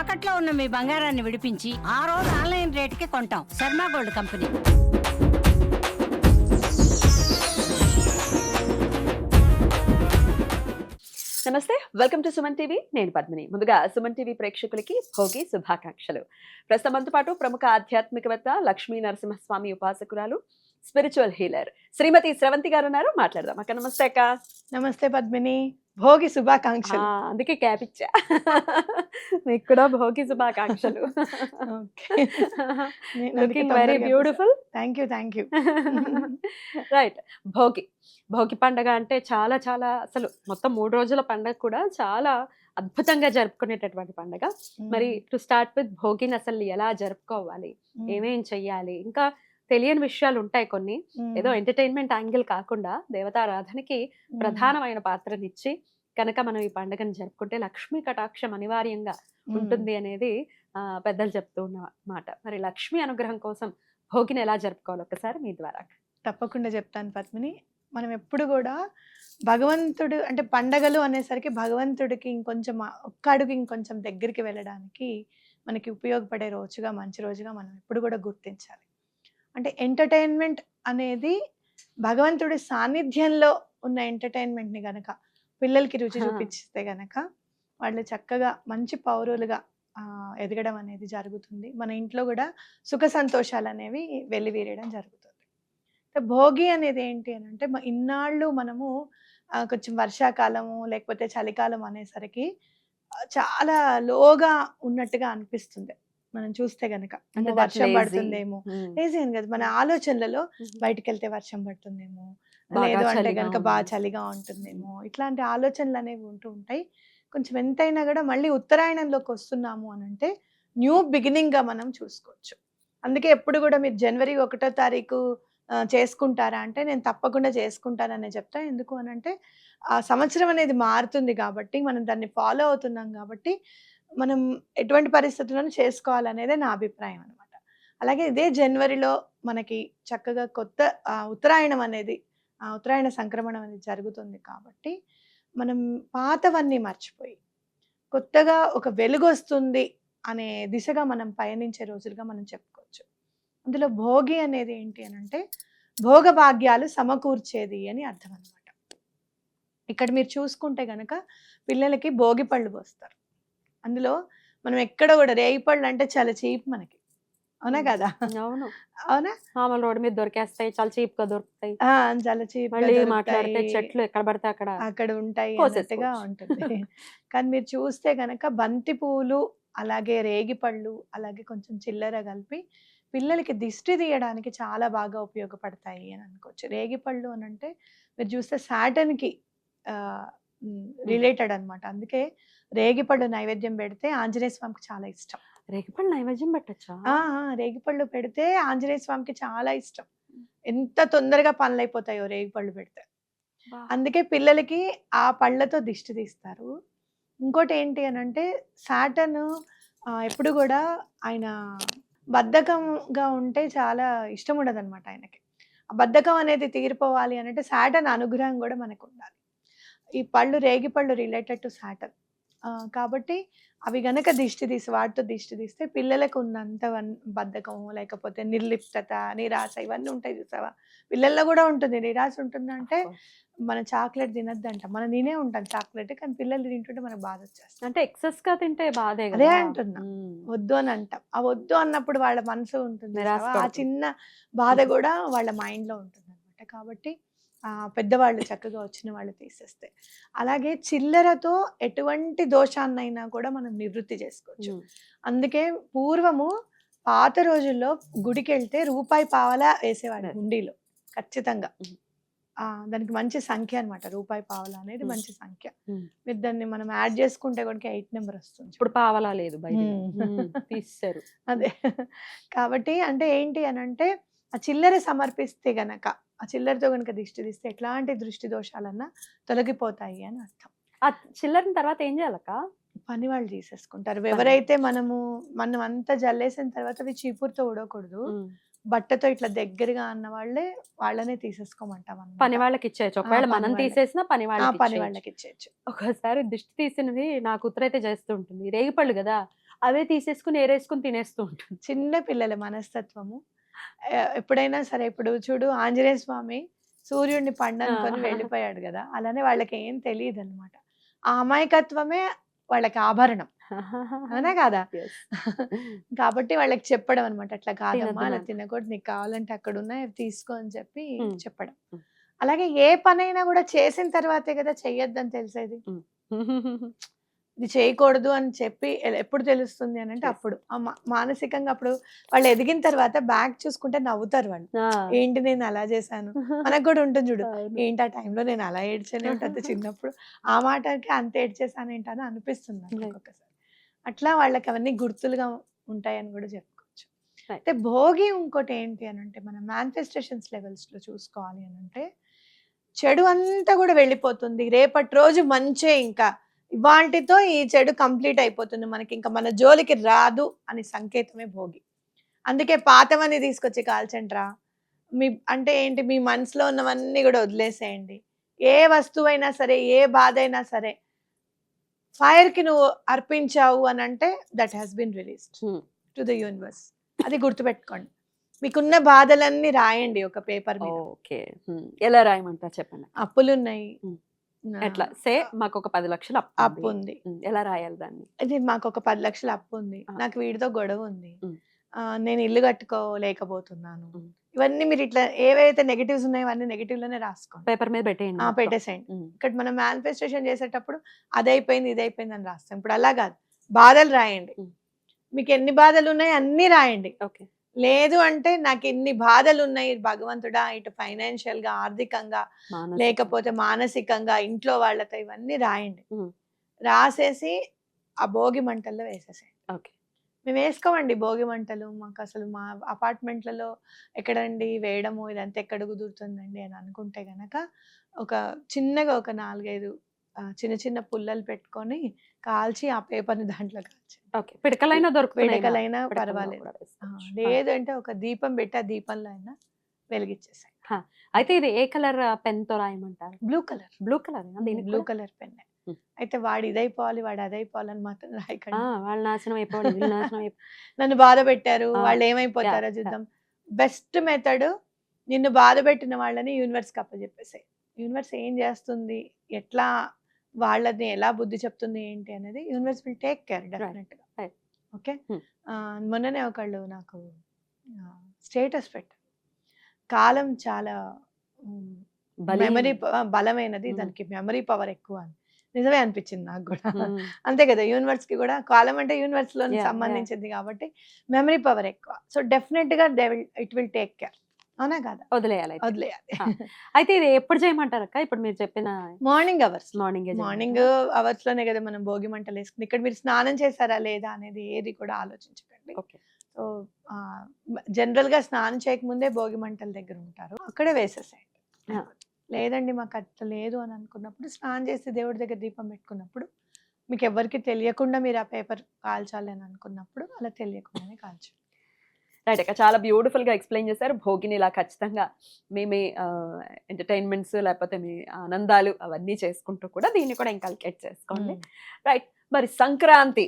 తాకట్లో ఉన్న మీ బంగారాన్ని విడిపించి ఆ రోజు ఆన్లైన్ రేటుకి కొంటాం. Sharma gold company. నమస్తే వెల్కమ్ టు సుమన్ టీవీ. నేను పద్మిని. ముందుగా సుమన్ టీవీ ప్రేక్షకులకి భోగి శుభాకాంక్షలు. ప్రస్తుతం మనతో పాటు ప్రముఖ ఆధ్యాత్మికవేత్త లక్ష్మీ నరసింహస్వామి ఉపాసకురాలు స్పిరిచువల్ హీలర్. శ్రీమతి స్రవంతి గారు ఉన్నారు మాట్లాడదాం. అక్క నమస్తే అక్క. నమస్తే పద్మిని. భోగి శుభాకాంక్షలు. ఆ, అందుకే క్యాప్ ఇచ్చా. మీకు కూడా భోగి శుభాకాంక్షలు. Looking very beautiful. Thank you thank you right Bhogi. Bhogi పండగ అంటే చాలా చాలా అసలు మొత్తం మూడు రోజుల పండగ కూడా చాలా అద్భుతంగా జరుపుకునేటటువంటి పండగ. మరి టు స్టార్ట్ విత్ భోగిని అసలు ఎలా జరుపుకోవాలి? ఏమేం చెయ్యాలి? ఇంకా తెలియని విషయాలు ఉంటాయి కొన్ని. ఏదో ఎంటర్టైన్మెంట్ యాంగిల్ కాకుండా దేవతారాధనకి ప్రధానమైన పాత్రనిచ్చి కనుక మనం ఈ పండుగను జరుపుకుంటే లక్ష్మీ కటాక్షం అనివార్యంగా ఉంటుంది అనేది ఆ, పెద్దలు చెప్తూ ఉన్న మాట. మరి లక్ష్మీ అనుగ్రహం కోసం భోగిని ఎలా జరుపుకోవాలి ఒకసారి మీ ద్వారా? తప్పకుండా చెప్తాను పద్మిని. మనం ఎప్పుడు కూడా భగవంతుడు అంటే పండగలు అనేసరికి భగవంతుడికి ఇంకొంచెం ఒక్క అడుగు ఇంకొంచెం దగ్గరికి వెళ్ళడానికి మనకి ఉపయోగపడే రోజుగా మంచి రోజుగా మనం ఎప్పుడు కూడా గుర్తించాలి. అంటే ఎంటర్టైన్మెంట్ అనేది భగవంతుడి సాన్నిధ్యంలో ఉన్న ఎంటర్టైన్మెంట్ని గనక పిల్లలకి రుచి హా. చూపించితే గనక వాళ్ళు చక్కగా మంచి పౌరులుగా ఎదగడం అనేది జరుగుతుంది. మన ఇంట్లో కూడా సుఖ సంతోషాలు అనేవి వెల్లివిరియడం జరుగుతుంది. భోగి అనేది ఏంటి అని అంటే ఇన్నాళ్ళు మనము కొంచెం వర్షాకాలము లేకపోతే చలికాలం అనేసరికి చాలా లోగా ఉన్నట్టుగా అనిపిస్తుంది. మనం చూస్తే గనక. అంటే అమ్మో, that వర్షం. పడుతుందేమో. లేజీ అని కదా. మన ఆలోచనలలో బయటికి వెళ్తే వర్షం పడుతుందేమో. లేదు అంటే చలిగా కనుక బాగా. చలిగా ఉంటుందేమో. ఇట్లాంటి ఆలోచనలు అనేవి ఉంటూ ఉంటాయి. కొంచెం ఎంతైనా కూడా మళ్ళీ ఉత్తరాయణంలోకి వస్తున్నాము అని అంటే న్యూ బిగినింగ్గా మనం చూసుకోవచ్చు. అందుకే ఎప్పుడు కూడా మీరు జనవరి ఒకటో తారీఖు చేసుకుంటారా అంటే నేను తప్పకుండా చేసుకుంటాననే చెప్తా. ఎందుకు అని అంటే ఆ సంవత్సరం అనేది మారుతుంది కాబట్టి మనం దాన్ని ఫాలో అవుతున్నాం కాబట్టి మనం ఎటువంటి పరిస్థితులను చేసుకోవాలనేదే నా అభిప్రాయం అనమాట అలాగే ఇదే జనవరిలో మనకి చక్కగా కొత్త ఉత్తరాయణం అనేది ఆ ఉత్తరాయణ సంక్రమణం అనేది జరుగుతుంది కాబట్టి మనం పాతవన్నీ మర్చిపోయి కొత్తగా ఒక వెలుగు వస్తుంది అనే దిశగా మనం పయనించే రోజులుగా మనం చెప్పుకోవచ్చు. అందులో భోగి అనేది ఏంటి అని అంటే భోగభాగ్యాలు సమకూర్చేది అని అర్థం అనమాట ఇక్కడ మీరు చూసుకుంటే కనుక పిల్లలకి భోగి పళ్ళు పోస్తారు. అందులో మనం ఎక్కడ కూడా రేగి పళ్ళు అంటే చాలా చీప్ మనకి. అవునా కదా? అవును. అవునా? మామూలు రోడ్డు మీద దొరికేస్తాయి చాలా చీప్గా దొరుకుతాయి చాలా చీప్ మళ్ళీ మాట్లాడితే చెట్లు ఎక్కడ పడితే అక్కడ అక్కడ ఉంటాయి. అన్నట్టుగా ఉంటుంది. కానీ మీరు చూస్తే గనక బంతి పువ్వులు అలాగే రేగి పళ్ళు అలాగే కొంచెం చిల్లర కలిపి పిల్లలకి దిష్టి తీయడానికి చాలా బాగా ఉపయోగపడతాయి అని అనుకోవచ్చు. రేగి పళ్ళు అని అంటే మీరు చూస్తే సాటన్కి రిలేటెడ్ అన్నమాట. అందుకే రేగి పళ్ళు నైవేద్యం పెడితే ఆంజనేయ స్వామికి చాలా ఇష్టం. రేగిపళ్ళు నైవేద్యం పెట్టచ్చా? ఆ ఆ, రేగి పళ్ళు పెడితే ఆంజనేయ స్వామికి చాలా ఇష్టం. ఎంత తొందరగా పనులు అయిపోతాయో రేగి పళ్ళు పెడితే అందుకే పిల్లలకి ఆ పళ్ళతో దిష్టి తీస్తారు. ఇంకోటి ఏంటి అని అంటే సాటన్ ఎప్పుడు కూడా ఆయన బద్ధకంగా ఉంటే చాలా ఇష్టం ఉండదు అనమాట ఆయనకి. ఆ బద్ధకం అనేది తీరిపోవాలి అని అంటే సాటన్ అనుగ్రహం కూడా మనకు ఉండాలి. ఈ పళ్ళు రేగి పళ్ళు రిలేటెడ్ టు సాటన్. కాబట్టి అవి గనక దిష్టి తీసి వాటితో దిష్టి తీస్తే పిల్లలకు ఉన్నంత బద్ధకము లేకపోతే నిర్లిప్తత నిరాశ ఇవన్నీ ఉంటాయి చూసావా? పిల్లల్లో కూడా ఉంటుంది. నిరాశ ఉంటుందంటే మన చాక్లెట్ తినద్దంట. మనం తినే ఉంటాం చాక్లెట్ కానీ పిల్లలు తింటుంటే మనకు బాధ వచ్చేస్తుంది. అంటే ఎక్సెస్గా తింటే బాధే అదే అంటున్నా. వద్దు అని అంటాం. ఆ వద్దు అన్నప్పుడు వాళ్ళ మనసు ఉంటుంది? ఆ. చిన్న బాధ కూడా వాళ్ళ మైండ్లో ఉంటుంది అనమాట కాబట్టి పెద్దవాళ్ళు చక్కగా వచ్చిన వాళ్ళు తీసేస్తే అలాగే చిల్లరతో ఎటువంటి దోషాన్నైనా కూడా మనం నివృత్తి చేసుకోవచ్చు. అందుకే పూర్వము పాత రోజుల్లో గుడికి వెళ్తే రూపాయి పావలా వేసేవాడు. హుండీలో ఖచ్చితంగా. ఆ దానికి మంచి సంఖ్య అన్నమాట రూపాయి పావలా అనేది. మంచి సంఖ్య. మీరు దాన్ని మనం యాడ్ చేసుకుంటే కూడా ఎయిట్ నెంబర్ వస్తుంది ఇప్పుడు పావలా లేదు. తీస్తారు అదే కాబట్టి అంటే ఏంటి అని అంటే ఆ చిల్లర సమర్పిస్తే గనక ఆ చిల్లరతో గనక దిష్టి తీస్తే ఎట్లాంటి దృష్టి దోషాలన్నా తొలగిపోతాయి అని అర్థం. ఆ చిల్లరిన తర్వాత ఏం చేయాలక్క? పని వాళ్ళు తీసేసుకుంటారు ఎవరైతే మనము మనం అంతా జల్లేసిన తర్వాత అవి చీపురుతో ఉడకూడదు ఉమ్. బట్టతో ఇట్లా దగ్గరగా అన్న వాళ్ళే వాళ్ళనే తీసేసుకోమంటాం. పని వాళ్ళకి ఇచ్చేయచ్చు. ఒకవేళ మనం. తీసేసినా పని ఆ వాళ్ళకి పని ఇచ్చేయచ్చు. వాళ్ళకి ఇచ్చేయచ్చు. ఒకసారి దిష్టి తీసినది నా కూతురు అయితే చేస్తూ ఉంటుంది. రేగిపళ్ళు కదా అవే తీసేసుకుని ఏరేసుకుని తినేస్తూ ఉంటుంది. చిన్న పిల్లల మనస్తత్వము. ఎప్పుడైనా సరే ఇప్పుడు చూడు ఆంజనేయ స్వామి సూర్యుడిని పండనుకొని. వెళ్ళిపోయాడు కదా అలానే వాళ్ళకి ఏం తెలియదు అనమాట ఆ అమాయకత్వమే వాళ్ళకి ఆభరణం అవునా కాదా. కాబట్టి వాళ్ళకి చెప్పడం అనమాట అట్లా కాదమ్మా అలా. తినకూడదు నీకు కావాలంటే అక్కడ ఉన్నాయి తీసుకో అని చెప్పి. చెప్పడం. అలాగే ఏ పనైనా కూడా చేసిన తర్వాతే కదా చెయ్యొద్దని తెలిసేది ఇది చేయకూడదు అని చెప్పి ఎప్పుడు తెలుస్తుంది అని అంటే. అప్పుడు మానసికంగా అప్పుడు వాళ్ళు ఎదిగిన తర్వాత బ్యాక్ చూసుకుంటే నవ్వుతారు వాళ్ళు. ఏంటి నేను అలా చేశాను మనకు కూడా ఉంటుంది చూడు. ఏంటి ఆ టైంలో నేను అలా ఏడ్చానే ఉంటుంది చిన్నప్పుడు ఆ మాటకి అంత ఏడ్చేసాను ఏంటని అనిపిస్తుంది. ఒక్కొక్కసారి అట్లా వాళ్ళకి అవన్నీ గుర్తులుగా ఉంటాయని కూడా చెప్పుకోవచ్చు. అయితే భోగి ఇంకోటి ఏంటి అని అంటే మన మేనిఫెస్టేషన్స్ లెవెల్స్లో చూసుకోవాలి అని అంటే చెడు అంతా కూడా వెళ్ళిపోతుంది రేపటి రోజు మంచే ఇంకా ఇవాంటితో ఈ చెడు కంప్లీట్ అయిపోతుంది మనకి. ఇంకా మన జోలికి రాదు అని సంకేతమే భోగి. అందుకే పాతవన్నీ తీసుకొచ్చి కాల్చండ్రా. మీ అంటే ఏంటి? మీ మనసులో ఉన్నవన్నీ కూడా వదిలేసేయండి. ఏ వస్తువైనా సరే ఏ బాధ అయినా సరే ఫైర్కి నువ్వు అర్పించావు అని అంటే that has been released. To the universe. అది గుర్తుపెట్టుకోండి. మీకున్న బాధలన్నీ రాయండి ఒక పేపర్ ఓకే. ఎలా రాయమంటారు చెప్పండి అప్పులు ఉన్నాయి. నా ఎట్లా? సే మాకు ఒక పది లక్షలు అప్పు అప్పు ఉంది. ఎలా రాయాలి దాన్ని? ఇది మాకు ఒక పది లక్షల అప్పు ఉంది. నాకు వీడితో గొడవ ఉంది. నేను ఇల్లు కట్టుకోలేకపోతున్నాను. ఇవన్నీ మీరు ఇట్లా ఏవైతే నెగటివ్స్ ఉన్నాయో అవన్నీ నెగటివ్లోనే రాసుకోండి. పేపర్ మీద పెట్టేయండి. పెట్టేసేయండి. ఇక్కడ మనం మేనిఫెస్టేషన్ చేసేటప్పుడు అదైపోయింది ఇదైపోయింది అని రాస్తాం. ఇప్పుడు అలా కాదు. బాధలు రాయండి. మీకు ఎన్ని బాధలు ఉన్నాయి అన్ని రాయండి. ఓకే. లేదు అంటే నాకు ఎన్ని బాధలు ఉన్నాయి భగవంతుడా ఇటు ఫైనాన్షియల్గా ఆర్థికంగా. లేకపోతే మానసికంగా ఇంట్లో వాళ్ళతో ఇవన్నీ రాయండి. రాసేసి ఆ భోగి మంటల్లో వేసేసేయండి ఓకే మేము వేసుకోమండి భోగి మంటలు మాకు అసలు మా అపార్ట్మెంట్లలో ఎక్కడండి వేయడము ఇదంతా ఎక్కడ కుదురుతుందండి అని అనుకుంటే గనక ఒక చిన్నగా ఒక నాలుగైదు చిన్న చిన్న పుల్లలు పెట్టుకొని కాల్చి ఆ పేపర్ని దాంట్లో కాల్చి. ఓకే. పిడకలైనా దొరుకుతున్నాయి పిడకలైనా పర్వాలేదు. కూడా ఆ, వేసుకోవచ్చు. లేదు అంటే ఒక దీపం పెట్టి ఆ దీపంలో అయినా వెలిగించేసాయి అయితే ఇది ఏ కలర్ పెన్తో రాయమంటారు? Blue colour. Blue colour blue? Colour pen. అయితే వాడు ఇదైపోవాలి వాడు అదైపోవాలని మాత్రం ఆ, రాయకండి వాళ్ళు నాశనం అయిపోవాలి నాశనం నన్ను బాధ పెట్టారు వాళ్ళు ఏమైపోతారో. చూద్దాం. బెస్ట్ మెథడ్ నిన్ను బాధ పెట్టిన వాళ్ళని యూనివర్స్ అప్పచెప్పేసాయి. యూనివర్స్ ఏం చేస్తుంది? ఎట్లా వాళ్ళని ఎలా బుద్ధి చెప్తుంది ఏంటి అనేది యూనివర్స్ విల్ టేక్ కేర్ డెఫినెట్గా Right. ఓకే. మొన్ననే ఒకళ్ళు నాకు స్టేటస్ పెట్టారు కాలం చాలా మెమరీ బలమైనది. దానికి మెమరీ పవర్ ఎక్కువ అని నిజమే అనిపించింది నాకు కూడా. అంతే కదా యూనివర్స్కి కూడా కాలం అంటే యూనివర్స్లో. సంబంధించింది కాబట్టి మెమరీ పవర్ ఎక్కువ సో డెఫినెట్గా they will it will take care అవునా కదా? వదిలేయాలి. వదిలేయాలి. అయితే ఇది ఎప్పుడు చేయమంటారు అక్క? ఇప్పుడు మీరు చెప్పిన మార్నింగ్ అవర్స్. మార్నింగ్ మార్నింగ్ అవర్స్లోనే కదా మనం భోగి మంటలు వేసుకుని ఇక్కడ మీరు స్నానం చేశారా లేదా అనేది ఏది కూడా ఆలోచించకండి. ఓకే. సో జనరల్గా స్నానం చేయకముందే భోగి మంటల దగ్గర ఉంటారు. అక్కడే వేసేసేయండి. లేదండి మాకు అట్లా లేదు అని అనుకున్నప్పుడు స్నానం చేసి దేవుడి దగ్గర దీపం పెట్టుకున్నప్పుడు మీకు ఎవరికి తెలియకుండా మీరు ఆ పేపర్ కాల్చాలి అని అనుకున్నప్పుడు అలా తెలియకుండానే కాల్చు రైట్ అక్క. చాలా బ్యూటిఫుల్గా ఎక్స్ప్లెయిన్ చేశారు. భోగిని ఇలా ఖచ్చితంగా మీ మీ ఎంటర్టైన్మెంట్స్ లేకపోతే మీ ఆనందాలు అవన్నీ చేసుకుంటూ కూడా దీన్ని కూడా ఇంకల్కేట్ చేసుకోండి. రైట్ మరి సంక్రాంతి.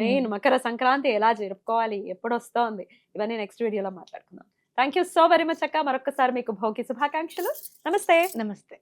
మెయిన్ మకర సంక్రాంతి ఎలా జరుపుకోవాలి? ఎప్పుడు వస్తోంది? ఇవన్నీ నెక్స్ట్ వీడియోలో మాట్లాడుకుందాం. Thank you so very much అక్క. మరొకసారి మీకు భోగి శుభాకాంక్షలు. నమస్తే. నమస్తే.